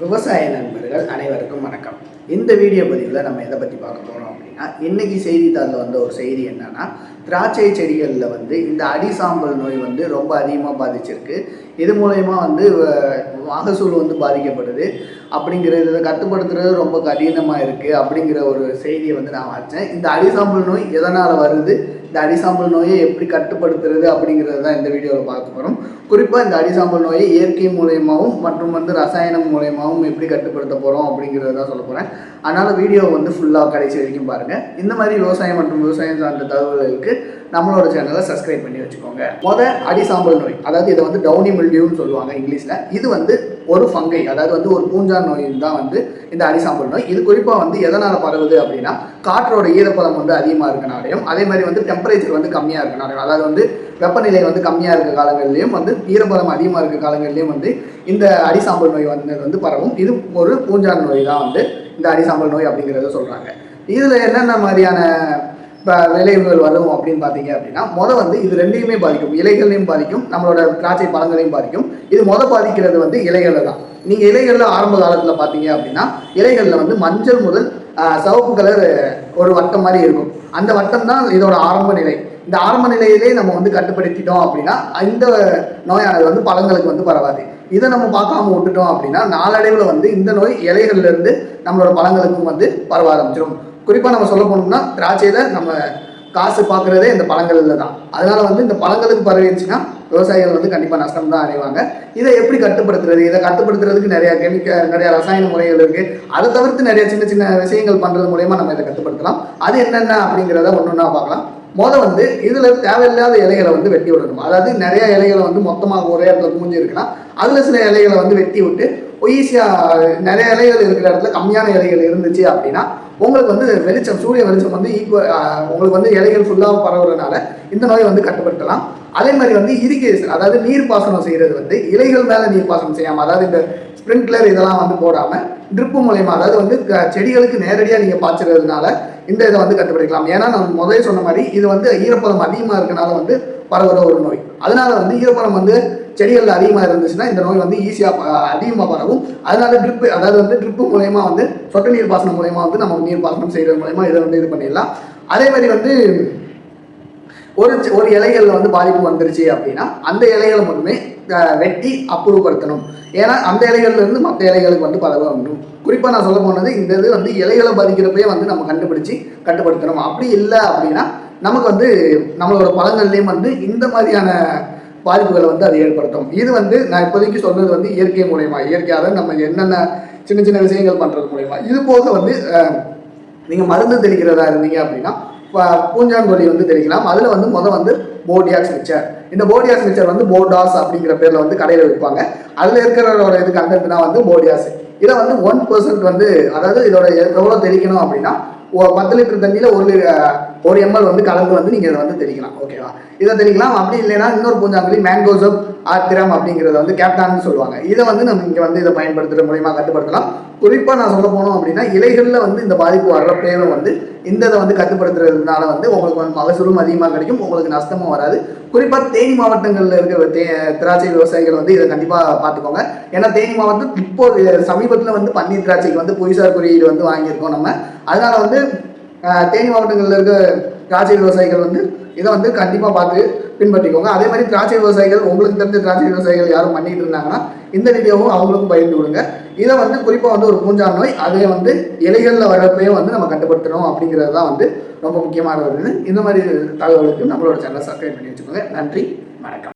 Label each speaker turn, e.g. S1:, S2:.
S1: விவசாய நண்பர்கள் அனைவருக்கும் வணக்கம். இந்த வீடியோ பதிவில் நம்ம எதை பற்றி பார்க்க போகிறோம் அப்படின்னா இன்னைக்கு செய்தித்தாளில் வந்த ஒரு செய்தி என்னன்னா திராட்சை செடிகளில் வந்து இந்த அடிசாம்பல் நோய் வந்து ரொம்ப அதிகமாக பாதிச்சிருக்கு. இது மூலயமா வந்து மகசூல் வந்து பாதிக்கப்படுது. அப்படிங்கிற இதை கட்டுப்படுத்துறது ரொம்ப கடினமாக இருக்குது அப்படிங்கிற ஒரு செய்தியை வந்து நான் வச்சேன் இந்த அடிசாம்பல் நோய் எதனால் வருது? இந்த அடிசாம்பல் நோயை எப்படி கட்டுப்படுத்துறது அப்படிங்கிறது தான் இந்த வீடியோவில் பார்க்க போகிறோம் குறிப்பாக இந்த அடிசாம்பல் நோயை இயற்கை மூலயமாவும் மற்றும் வந்து ரசாயனம் மூலயமாவும் எப்படி கட்டுப்படுத்த போகிறோம் அப்படிங்கிறத தான் சொல்ல போகிறேன் அதனால் வீடியோ வந்து ஃபுல்லாக கடைசி வரைக்கும் பாருங்கள் இந்த மாதிரி விவசாயம் மற்றும் விவசாயம் சார்ந்த தகவல்களுக்கு நம்மளோட சேனலை சப்ஸ்கிரைப் பண்ணி வச்சுக்கோங்க. மொதல் அடிசாம்பல் நோய் அதாவது இதை வந்து டவுனி மில்டியூன்னு சொல்லுவாங்க இங்கிலீஷில். இது வந்து ஒரு ஃபங்கை அதாவது வந்து ஒரு பூஞ்சான் நோய் தான் வந்து இந்த அடிசாம்பல் நோய். இது குறிப்பாக வந்து எதனால் பரவுது அப்படின்னா காற்றோட ஈரப்பதம் வந்து அதிகமாக இருக்கனாலையும் அதே மாதிரி வந்து டெம்பரேச்சர் வந்து கம்மியாக இருக்கனாலையும் அதாவது வந்து வெப்பநிலை வந்து கம்மியாக இருக்க காலங்கள்லையும் வந்து ஈரப்பதம் அதிகமாக இருக்க காலங்கள்லையும் வந்து இந்த அடிசாம்பல் நோய் வந்து வந்து பரவும். இது ஒரு பூஞ்சான் நோய் தான் வந்து இந்த அடிசாம்பல் நோய் அப்படிங்கிறத சொல்கிறாங்க இதில் என்னென்ன மாதிரியான விளைவுகள் வரும் அப்படின்னு பார்த்தீங்க அப்படின்னா மொதல் வந்து இது ரெண்டையுமே பாதிக்கும். இலைகளையும் பாதிக்கும் நம்மளோட திராட்சை பழங்களையும் பாதிக்கும். இது மொதல் பாதிக்கிறது வந்து இலைகளில் தான். நீங்கள் இலைகளில் ஆரம்ப காலத்தில் பார்த்தீங்க அப்படின்னா இலைகளில் வந்து மஞ்சள் முதல் சிவப்பு கலர் ஒரு வட்டம் மாதிரி இருக்கும். அந்த வட்டம் தான் இதோட ஆரம்ப நிலை. இந்த ஆரம்ப நிலையிலே நம்ம வந்து கட்டுப்படுத்திட்டோம் அப்படின்னா இந்த நோயானது வந்து பழங்களுக்கு வந்து பரவாது. இதை நம்ம பார்க்காம விட்டுட்டோம் அப்படின்னா நாளடைவில் வந்து இந்த நோய் இலைகள்லேருந்து நம்மளோட பழங்களுக்கும் வந்து பரவ ஆரம்பிச்சிடும் குறிப்பாக நம்ம சொல்ல போனோம்னா திராட்சையில நம்ம காசு பார்க்குறதே இந்த பழங்களில் தான் அதனால வந்து இந்த பழங்களுக்கு பரவிடுச்சுன்னா விவசாயிகள் வந்து கண்டிப்பாக நஷ்டம் தான் அடைவாங்க. இதை எப்படி கட்டுப்படுத்துறது? இதை கட்டுப்படுத்துறதுக்கு நிறைய கெமிக்க நிறைய ரசாயன முறைகள் இருக்கு. அதை தவிர்த்து நிறைய சின்ன சின்ன விஷயங்கள் பண்ணுறது மூலயமா நம்ம இதை கட்டுப்படுத்தலாம். அது என்னென்ன அப்படிங்கிறத ஒன்று ஒன்றா பார்க்கலாம். மொதல் வந்து இதுல தேவையில்லாத இலைகளை வந்து வெட்டி விடணும். அதாவது நிறைய இலைகளை வந்து மொத்தமாக ஒரே இடத்துல குமிஞ்சு இருக்கலாம் அதுல சில இலைகளை வந்து வெட்டி விட்டு ஈஸியாக நிறைய இலைகள் இருக்கிற இடத்துல கம்மியான இலைகள் இருந்துச்சு அப்படின்னா உங்களுக்கு வந்து வெளிச்சம் சூரிய வெளிச்சம் வந்து ஈக்குவல் உங்களுக்கு வந்து இலைகள் ஃபுல்லாக பரவுறதுனால இந்த நோயை வந்து கட்டுப்படுத்தலாம். அதே மாதிரி வந்து இரிகேஷன் அதாவது நீர் பாசனம் செய்கிறது வந்து இலைகள் மேலே நீர் பாசனம் செய்யாமல் அதாவது இந்த ஸ்ப்ரிங்க்லர் இதெல்லாம் வந்து போடாமல் ட்ரிப்பு மூலயமா அதாவது வந்து செடிகளுக்கு நேரடியாக நீங்கள் பாய்ச்சறதுனால இந்த இதை வந்து கட்டுப்படுத்திக்கலாம் ஏன்னா நம்ம முதல்ல சொன்ன மாதிரி இது வந்து ஈரப்பதம் அதிகமாக இருக்கனால வந்து பரவுற ஒரு நோய். அதனால வந்து ஈரப்பதம் வந்து செடிகளில் அதிகமாக இருந்துச்சுன்னா இந்த நோய் வந்து ஈஸியாக அதிகமாக பரவும். அதனால ட்ரிப்பு அதாவது வந்து ட்ரிப்பு மூலயமா வந்து சொட்டு நீர் பாசனம் மூலயமா வந்து நம்ம நீர் பாசனம் செய்கிறது மூலயமா இதை வந்து இது பண்ணிடலாம். அதே மாதிரி வந்து ஒரு ஒரு இலைகளில் வந்து பாதிப்பு வந்துருச்சு அப்படின்னா அந்த இலைகளை மட்டுமே வெட்டி அப்புறப்படுத்தணும். ஏன்னா அந்த இலைகள்ல இருந்து மற்ற இலைகளுக்கு வந்து பரவ வேண்டும். குறிப்பாக நான் சொல்ல போனது இந்த இது வந்து இலைகளை பாதிக்கிறப்பயே வந்து நம்ம கண்டுபிடிச்சு கட்டுப்படுத்தணும். அப்படி இல்லை அப்படின்னா நமக்கு வந்து நம்மளோட பழங்கள்லேயும் வந்து இந்த மாதிரியான பாதிப்புகளை வந்து அது ஏற்படுத்தும். இது வந்து நான் இப்போதைக்கு சொல்றது வந்து இயற்கை மூலயமா இயற்கையாக நம்ம என்னென்ன சின்ன சின்ன விஷயங்கள் பண்ணுறது மூலயமா. இது போக வந்து நீங்கள் மருந்து தெளிக்கிறதா இருந்தீங்க அப்படின்னா பூஞ்சாங்கொல்லி வந்து தெளிக்கலாம் அதில் வந்து முதல் வந்து போடியாக்ஸ் மிக்சர் இந்த போடியாஸ் மிக்சர் வந்து போடாஸ் அப்படிங்கிற பேரில் வந்து கடையில் விற்பாங்க. அதில் இருக்கிறவரோட இது கண்டென்ட்னா வந்து போடியாஸ் இதை வந்து ஒன் பர்சன்ட் வந்து அதாவது இதோட எவ்வளோ தெளிக்கணும் அப்படின்னா பத்து லிட்டர் தண்ணியில் ஒரு ஒரு எம்எல் வந்து கலந்து வந்து நீங்கள் இதை வந்து தெளிக்கலாம். ஓகேவா இதை தெளிக்கலாம். அப்படி இல்லைன்னா இன்னொரு பூஞ்சாங்கொல்லி மேங்கோசப் ஆத்திரம் அப்படிங்கிறத வந்து கேப்டான்னு சொல்லுவாங்க. இதை வந்து நம்ம இங்கே வந்து இதை பயன்படுத்துகிற மூலயமா கட்டுப்படுத்தலாம். குறிப்பாக நான் சொல்ல போனோம் அப்படின்னா இலைகளில் வந்து இந்த பாதிப்பு வர்றப்பவே வந்து இந்த இதை வந்து கட்டுப்படுத்துறதுனால வந்து உங்களுக்கு வந்து மகசூலும் அதிகமாக கிடைக்கும். உங்களுக்கு நஷ்டமும் வராது. குறிப்பாக தேனி மாவட்டங்களில் இருக்கிற தே திராட்சை விவசாயிகள் வந்து இதை கண்டிப்பாக பார்த்துக்கோங்க. ஏன்னா தேனி மாவட்டம் இப்போ சமீபத்தில் வந்து பன்னீர் திராட்சைக்கு வந்து புவிசார் குறியீடு வந்து வாங்கியிருக்கோம் நம்ம. அதனால வந்து தேனி மாவட்டங்களில் இருக்க திராட்சை விவசாயிகள் வந்து இதை வந்து கண்டிப்பாக பார்த்து பின்பற்றிக்கோங்க. அதே மாதிரி திராட்சை விவசாயிகள் உங்களுக்கு தெரிஞ்ச திராட்சை விவசாயிகள் யாரும் பண்ணிட்டு இருந்தாங்கன்னா இந்த வீடியோவும் அவங்களுக்கும் பகிர்ந்து கொடுங்க இதை வந்து குறிப்பாக வந்து ஒரு பூஞ்சான் நோய் அதே வந்து இலைகளில் வரப்பையும் வந்து நம்ம கட்டுப்படுத்தணும் அப்படிங்கிறது தான் வந்து ரொம்ப முக்கியமானது இந்த மாதிரி தகவலுக்கு நம்மளோட சேனலை சப்ஸ்கிரைப் பண்ணி வச்சுக்கோங்க. நன்றி வணக்கம்.